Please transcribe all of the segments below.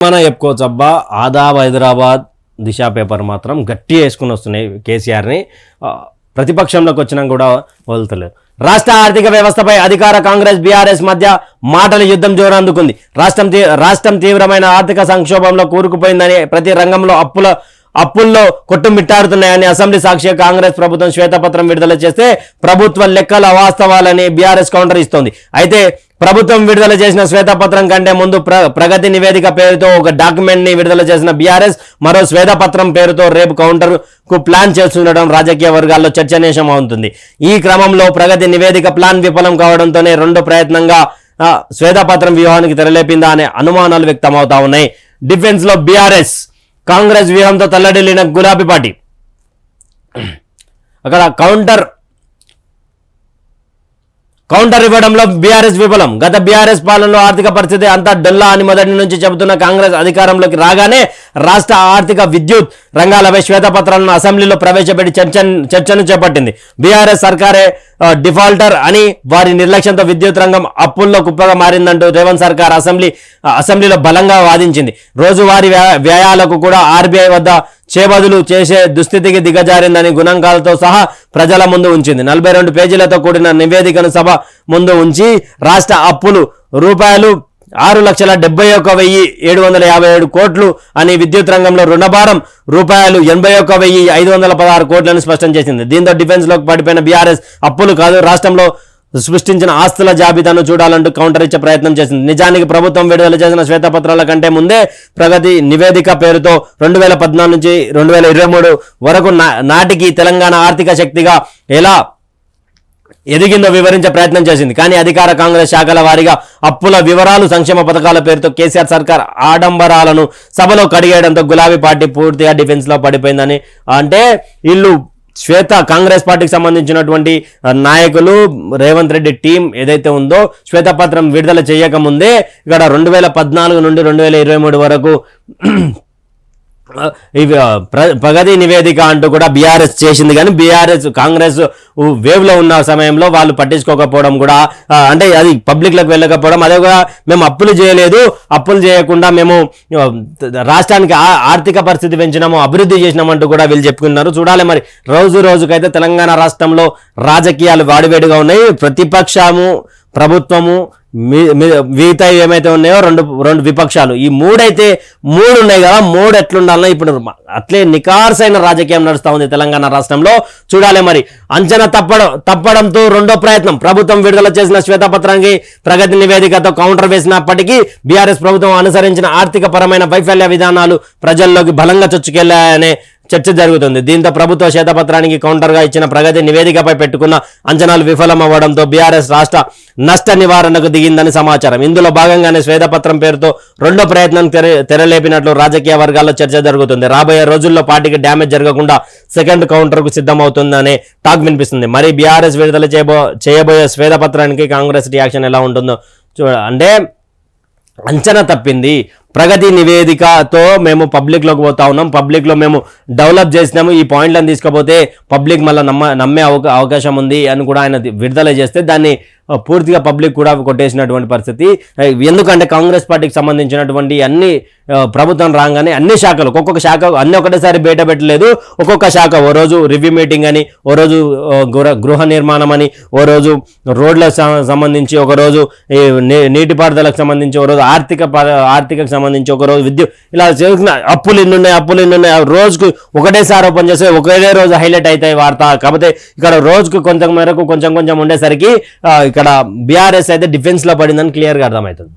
మనం చెప్పుకోవచ్చు అబ్బా ఆదాబ్ హైదరాబాద్ దిశ పేపర్ మాత్రం గట్టి వేసుకుని వస్తున్నాయి కేసీఆర్ని. ప్రతిపక్షంలోకి వచ్చినా కూడా వదులుతలేదు. రాష్ట్ర ఆర్థిక వ్యవస్థపై అధికార కాంగ్రెస్ బీఆర్ఎస్ మధ్య మాటల యుద్ధం జోరందుకుంది రాష్ట్రం తీ- రాష్ట్రం తీవ్రమైన ఆర్థిక సంక్షోభంలో కూరుకుపోయిందని ప్రతి రంగంలో అప్పుల అప్పుల్లో కొట్టుమిట్టాడుతున్నాయని అసెంబ్లీ సాక్షి కాంగ్రెస్ ప్రభుత్వం శ్వేతపత్రం విడుదల చేస్తే ప్రభుత్వ లెక్కల వాస్తవాలని బీఆర్ఎస్ కౌంటర్ ఇస్తోంది. అయితే ప్రభుత్వం విడుదల చేసిన శ్వేతపత్రం కంటే ముందు ప్ర ప్రగతి నివేదిక పేరుతో ఒక డాక్యుమెంట్ని విడుదల చేసిన బీఆర్ఎస్ మరో శ్వేతపత్రం పేరుతో రేపు కౌంటర్కు ప్లాన్ చేస్తుండడం రాజకీయ వర్గాల్లో చర్చనీయం అవుతుంది ఈ క్రమంలో ప్రగతి నివేదిక ప్లాన్ విఫలం కావడంతోనే రెండు ప్రయత్నంగా శ్వేతపత్రం వ్యూహానికి తెరలేపిందా అనే అనుమానాలు వ్యక్తమవుతా ఉన్నాయి. డిఫెన్స్లో బీఆర్ఎస్ కాంగ్రెస్ వ్యూహంతో తల్లడిల్లిన గులాబీ పార్టీ. అక్కడ కౌంటర్ కౌంటర్ ఇవ్వడంలో బీఆర్ఎస్ విఫలం. గత బీఆర్ఎస్ పాలనలో ఆర్థిక పరిస్థితి అంతా డొల్లా అని మొదటి నుంచి చెబుతున్న కాంగ్రెస్ అధికారంలోకి రాగానే రాష్ట్ర ఆర్థిక విద్యుత్ రంగాలపై శ్వేతపత్రాలను అసెంబ్లీలో ప్రవేశపెట్టి చర్చ చర్చను చేపట్టింది. బీఆర్ఎస్ సర్కారే డిఫాల్టర్ అని వారి నిర్లక్ష్యంతో విద్యుత్ రంగం అప్పుల్లో కుప్పగా మారిందంటూ రేవంత్ సర్కార్ అసెంబ్లీ అసెంబ్లీలో బలంగా వాదించింది. రోజువారీ వ్యయాలకు కూడా ఆర్బీఐ వద్ద చేబదులు చేసే దుస్థితికి దిగజారిందని గుణాంకాలతో సహా ప్రజల ముందు ఉంచింది. నలభై రెండు పేజీలతో కూడిన నివేదికను సభ ముందు ఉంచి రాష్ట్ర అప్పులు రూపాయలు ఆరు లక్షల డెబ్బై ఒక్క వెయ్యి ఏడు వందల యాభై ఏడు కోట్లు అని విద్యుత్ రంగంలో రుణభారం రూపాయలు ఎనభై ఒక్క వెయ్యి ఐదు వందల పదహారు కోట్లను స్పష్టం చేసింది. దీంతో డిఫెన్స్లోకి పడిపోయిన బీఆర్ఎస్ అప్పులు కాదు. రాష్ట్రంలో సృష్టించిన ఆస్తుల జాబితాను చూడాలంటూ కౌంటర్ ఇచ్చే ప్రయత్నం చేసింది. నిజానికి ప్రభుత్వం విడుదల చేసిన శ్వేతపత్రాల కంటే ముందే ప్రగతి నివేదిక పేరుతో రెండు వేల పద్నాలుగు నుంచి రెండు వేల ఇరవై మూడు వరకు నా- నాటికి తెలంగాణ ఆర్థిక శక్తిగా ఎలా ఎదిగిందో వివరించే ప్రయత్నం చేసింది. కానీ అధికార కాంగ్రెస్ శాఖల వారీగా అప్పుల వివరాలు సంక్షేమ పథకాల పేరుతో కేసీఆర్ సర్కార్ ఆడంబరాలను సభలో కడిగేయడంతో గులాబీ పార్టీ పూర్తిగా డిఫెన్స్లో పడిపోయిందని. అంటే వీళ్ళు శ్వేత కాంగ్రెస్ పార్టీకి సంబంధించినటువంటి నాయకులు రేవంత్ రెడ్డి టీం ఏదైతే ఉందో శ్వేతపత్రం విడుదల చేయకముందే ఇక్కడ రెండు వేల పద్నాలుగు నుండి రెండు వేల ఇరవై మూడు వరకు ఇవి ప్ర- ప్రగతి నివేదిక అంటూ కూడా బీఆర్ఎస్ చేసింది. కానీ బీఆర్ఎస్ కాంగ్రెస్ వేవ్లో ఉన్న సమయంలో వాళ్ళు పట్టించుకోకపోవడం కూడా అంటే అది పబ్లిక్లోకి వెళ్ళకపోవడం అదే కూడా మేము అప్పులు చేయలేదు. అప్పులు చేయకుండా మేము రాష్ట్రానికి ఆర్థిక పరిస్థితి పెంచినాము అభివృద్ధి చేసినామంటూ కూడా వీళ్ళు చెప్పుకున్నారు. చూడాలి మరి రోజు రోజుకైతే తెలంగాణ రాష్ట్రంలో రాజకీయాలు వాడివేడిగా ఉన్నాయి. ప్రతిపక్షము ప్రభుత్వము మిగతా ఏమైతే ఉన్నాయో రెండు రెండు విపక్షాలు. ఈ మూడైతే మూడు ఉన్నాయి కదా మూడు ఎట్లుండాలన్నా ఇప్పుడు అట్లే నికార్సైన రాజకీయం నడుస్తూ ఉంది తెలంగాణ రాష్ట్రంలో. చూడాలి మరి. అంచనా తప్పడం తప్పడంతో రెండో ప్రయత్నం. ప్రభుత్వం విడుదల చేసిన శ్వేతపత్రానికి ప్రగతి నివేదికతో కౌంటర్ వేసినప్పటికీ బీఆర్ఎస్ ప్రభుత్వం అనుసరించిన ఆర్థిక పరమైన వైఫల్య విధానాలు ప్రజల్లోకి బలంగా చొచ్చుకెళ్ళాయనే చర్చ జరుగుతుంది. దీంతో ప్రభుత్వ శ్వేతపత్రానికి కౌంటర్గా ఇచ్చిన ప్రగతి నివేదికపై పెట్టుకున్న అంచనాలు విఫలమవ్వడంతో బీఆర్ఎస్ రాష్ట్ర నష్ట నివారణకు దిగిందని సమాచారం. ఇందులో భాగంగానే శ్వేతపత్రం పేరుతో రెండో ప్రయత్నం తెర తెరలేపినట్లు రాజకీయ వర్గాల్లో చర్చ జరుగుతుంది. రాబోయే రోజుల్లో పార్టీకి డ్యామేజ్ జరగకుండా సెకండ్ కౌంటర్కు సిద్ధమవుతుందనే టాక్ వినిపిస్తుంది. మరి బీఆర్ఎస్ విడుదల చేయబో చేయబోయే శ్వేతపత్రానికి కాంగ్రెస్ రియాక్షన్ ఎలా ఉంటుందో చూడ అంటే అంచనా తప్పింది. ప్రగతి నివేదికతో మేము పబ్లిక్లోకి పోతా ఉన్నాం. పబ్లిక్లో మేము డెవలప్ చేసినాము. ఈ పాయింట్లను తీసుకపోతే పబ్లిక్ మళ్ళీ నమ్మ నమ్మే అవకా అవకాశం ఉంది అని కూడా ఆయన విడుదల చేస్తే దాన్ని పూర్తిగా పబ్లిక్ కూడా కొట్టేసినటువంటి పరిస్థితి. ఎందుకంటే కాంగ్రెస్ పార్టీకి సంబంధించినటువంటి అన్ని ప్రభుత్వం రాగానే అన్ని శాఖలు ఒక్కొక్క శాఖ అన్ని ఒకటేసారి బయట పెట్టలేదు. ఒక్కొక్క శాఖ ఓ రోజు రివ్యూ మీటింగ్ అని ఓ రోజు గృహ గృహ నిర్మాణం అని ఓ రోజు రోడ్లకు సంబంధించి ఒక రోజు నీటిపారుదలకు సంబంధించి ఒక రోజు ఆర్థిక ప- ఆర్థికకు సంబంధించి ఒక రోజు ఇలా చేస్తున్న అప్పులు ఎన్ని ఉన్నాయి అప్పులు ఎన్ని ఉన్నాయి రోజుకు ఒకటేసారి ఓపెన్ చేస్తే ఒకే రోజు హైలైట్ అవుతాయి వార్త. కాకపోతే ఇక్కడ రోజుకు కొంచెం మేరకు కొంచెం కొంచెం ఉండేసరికి ఇక్కడ బీఆర్ఎస్ అయితే డిఫెన్స్లో పడిందని క్లియర్గా అర్థమవుతుంది.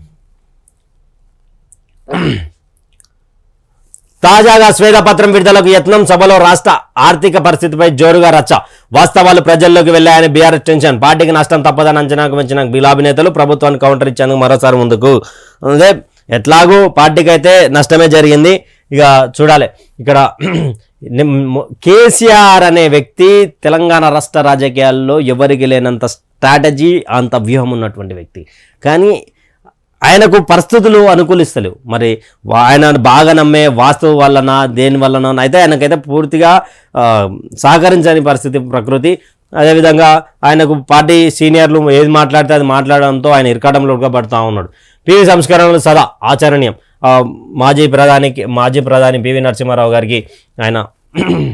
తాజాగా శ్వేతపత్రం విడుదలకు యత్నం సభలో రాష్ట్ర ఆర్థిక పరిస్థితిపై జోరుగా రచ్చ. వాస్తవాలు ప్రజల్లోకి వెళ్ళాయని బీఆర్ఎస్ టెన్షన్. పార్టీకి నష్టం తప్పదని అంచనాకు మించిన గులాబీ నేతలు ప్రభుత్వాన్ని కౌంటర్ ఇచ్చేందుకు మరోసారి ముందుకు. అదే ఎట్లాగూ పార్టీకి అయితే నష్టమే జరిగింది. ఇక చూడాలి. ఇక్కడ కేసీఆర్ అనే వ్యక్తి తెలంగాణ రాష్ట్ర రాజకీయాల్లో ఎవరికి లేనంత స్ట్రాటజీ అంత వ్యూహం ఉన్నటువంటి వ్యక్తి. కానీ ఆయనకు పరిస్థితులు అనుకూలిస్తలేవు. మరి ఆయన బాగా నమ్మే వాస్తు వలన దేని వలన అయితే ఆయనకైతే పూర్తిగా సహకరించని పరిస్థితి ప్రకృతి. అదేవిధంగా ఆయనకు పార్టీ సీనియర్లు ఏది మాట్లాడితే అది మాట్లాడడంతో ఆయన ఇరకాటంలో ఉడకబడుతూ ఉన్నాడు. పీవీ సంస్కరణలు సదా ఆచరణీయం. మాజీ ప్రధానికి మాజీ ప్రధాని పివి నరసింహారావు గారికి ఆయన